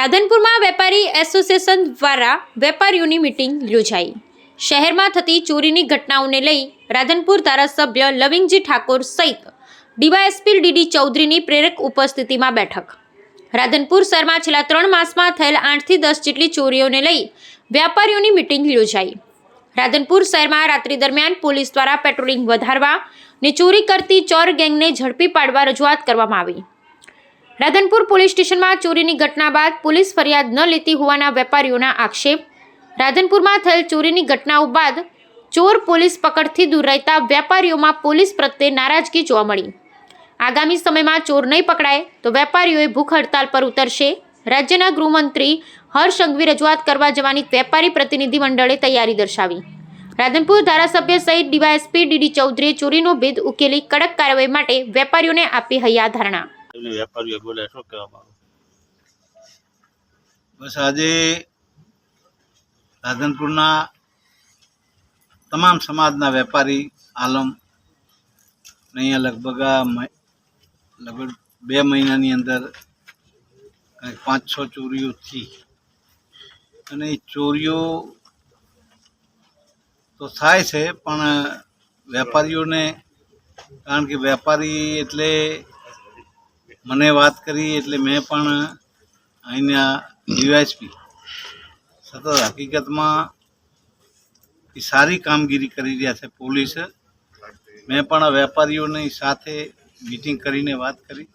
રાધનપુરમાં વેપારી એસોસિએશન દ્વારા વેપારીઓની મિટિંગ યોજાઈ. શહેરમાં થતી ચોરીની ઘટનાઓને લઈ રાધનપુર ધારાસભ્ય લવિંગજી ઠાકોર સહિત ડીવાયએસપી ડીડી ચૌધરીની પ્રેરક ઉપસ્થિતિમાં બેઠક. રાધનપુર શહેરમાં છેલ્લા ત્રણ માસમાં થયેલ આઠથી દસ જેટલી ચોરીઓને લઈ વેપારીઓની મિટિંગ યોજાઈ. રાધનપુર શહેરમાં રાત્રિ દરમિયાન પોલીસ દ્વારા પેટ્રોલિંગ વધારવા ને ચોરી કરતી ચોર ગેંગને ઝડપી પાડવા રજૂઆત કરવામાં આવી. રાધનપુર પોલીસ સ્ટેશનમાં ચોરીની ઘટના બાદ પોલીસ ફરિયાદ ન લેતી હોવાના વેપારીઓના આક્ષેપ. રાધનપુરમાં થયેલ ચોરીની ઘટનાઓ બાદ ચોર પોલીસ પકડથી દૂર રહેતા વેપારીઓમાં પોલીસ પ્રત્યે નારાજગી જોવા મળી. આગામી સમયમાં ચોર નહીં પકડાય તો વેપારીઓએ ભૂખ હડતાલ પર ઉતરશે. રાજ્યના ગૃહમંત્રી હર્ષ સંઘવી રજૂઆત કરવા જવાની વેપારી પ્રતિનિધિ મંડળે તૈયારી દર્શાવી. રાધનપુર ધારાસભ્ય સહિત ડીવાયએસપી ડીડી ચૌધરીએ ચોરીનો ભેદ ઉકેલી કડક કાર્યવાહી માટે વેપારીઓને આપી હૈયા ધારણા એમને વેપારીઓ બોલે, શું કહેવા માંગુ? બસ આજે રાધનપુરના તમામ સમાજના વેપારી, આલમ અહીંયા લગભગ લગભગ બે મહિનાની અંદર કંઈક પાંચ છ ચોરીઓ થઈ. અને એ ચોરીઓ તો થાય છે, પણ વેપારીઓને, કારણ કે વેપારી એટલે મને વાત કરી એટલે મેં પણ અહીંના ડીવાયસપી સતત હકીકતમાં સારી કામગીરી કરી રહ્યા છે પોલીસ. મેં પણ વેપારીઓની સાથે મિટિંગ કરીને વાત કરી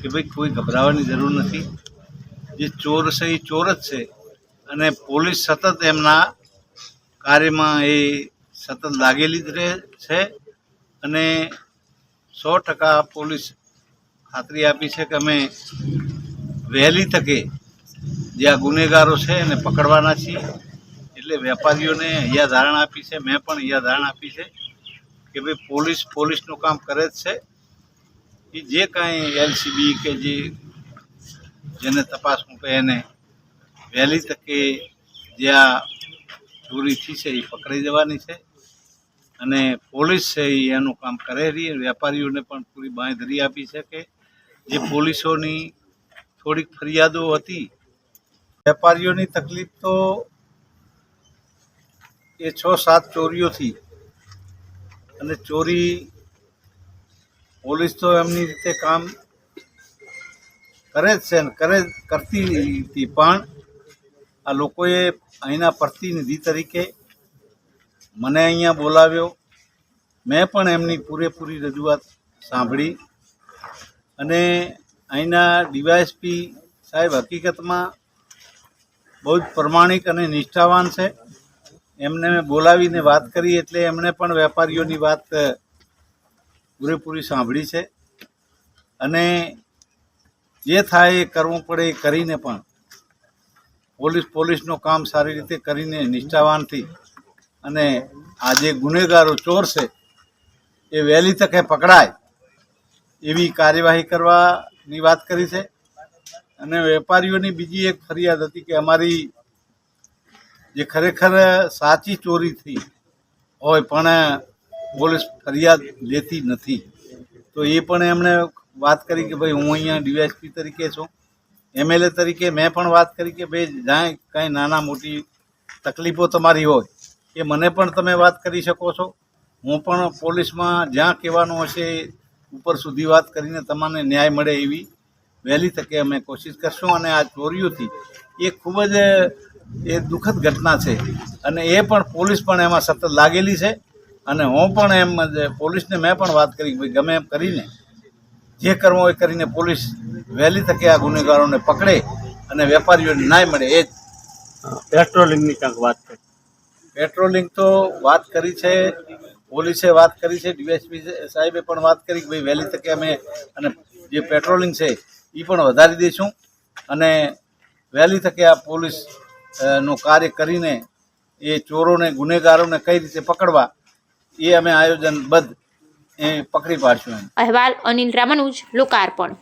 કે ભાઈ કોઈ ગભરાવાની જરૂર નથી. જે ચોર છે એ ચોર જ છે અને પોલીસ સતત એમના કાર્યમાં એ સતત લાગેલી જ રહે છે અને સો ટકા પોલીસ ખાતરી આપી છે કે અમે વહેલી તકે જે આ ગુનેગારો છે એને પકડવાના છીએ. એટલે વેપારીઓને અહીંયા ધારણા આપી છે, મેં પણ અહીંયા ધારણા આપી છે કે ભાઈ પોલીસ પોલીસનું કામ કરે જ છે. એ જે કાંઈ એલસીબી કે જે જેને તપાસ મૂકે એને વહેલી તકે જે આ ચોરી થઈ છે એ પકડી જવાની છે. અને પોલીસ છે એનું કામ કરે રહી, વેપારીઓને પણ પૂરી બાંયધરી આપી છે કે જે પોલીસોની થોડીક ફરિયાદો હતી, વેપારીઓની તકલીફ તો એ છ સાત ચોરીઓથી. અને ચોરી પોલીસ તો એમની રીતે કામ કરે જ છે ને, કરે કરતી હતી. પણ આ લોકોએ અહીંના પ્રતિનિધિ તરીકે મને અહીંયા બોલાવ્યો. મેં પણ એમની પૂરેપૂરી રજૂઆત સાંભળી. અને અહીંના ડીવાયએસપી સાહેબ હકીકતમાં બહુ જ પ્રમાણિક અને નિષ્ઠાવાન છે. એમને મેં બોલાવીને વાત કરી એટલે એમણે પણ વેપારીઓની વાત પૂરેપૂરી સાંભળી છે. અને જે થાય એ કરવું પડે એ કરીને પણ પોલીસ પોલીસનું કામ સારી રીતે કરીને નિષ્ઠાવાનથી અને આ જે ગુનેગારો ચોર છે, એ વહેલી તકે પકડાય. એવી કાર્યવાહી કરવાની વાત કરી છે. અને વેપારીઓની બીજી એક ફરિયાદ હતી કે અમારી જે ખરેખર સાચી ચોરી થઈ હોય પણ પોલીસ ફરિયાદ લેતી નથી. તો એ પણ એમણે વાત કરી કે ભાઈ હું અહીંયા ડીવાયસપી તરીકે છું. એમએલએ તરીકે મેં પણ વાત કરી કે ભાઈ જ્યાં કાંઈ નાના મોટી તકલીફો તમારી હોય એ મને પણ તમે વાત કરી શકો છો. હું પણ પોલીસમાં જ્યાં કહેવાનું હશે ઉપર સુધી વાત કરીને તમને ન્યાય મળે એવી વહેલી તકે અમે કોશિશ કરશું અને આ ચોરીઓથી એ ખૂબ જ એ દુઃખદ ઘટના છે. અને એ પણ પોલીસ પણ એમાં સતત લાગેલી છે. અને હું પણ એમ જ પોલીસને મેં પણ વાત કરી ભાઈ ગમે એમ કરીને જે કરવું હોય કરીને પોલીસ વહેલી તકે આ ગુનેગારોને પકડે અને વેપારીઓને ન્યાય મળે એ જ. પેટ્રોલિંગની કંઈક વાત કરી. પેટ્રોલિંગ તો વાત કરી છે. પોલીસે વાત કરી છે ડીએસપી સાહેબે પણ વાત કરી કે ભાઈ વહેલી તકે અમે અને જે પેટ્રોલિંગ છે એ પણ વધારી દઈશું. અને વહેલી તકે આ પોલીસનું કાર્ય કરીને એ ચોરોને, ગુનેગારોને કઈ રીતે પકડવા, એ અમે આયોજનબદ્ધ એ પકડી પાડશું અહેવાલ અનિલ રામાનુજ, લોકાર્પણ.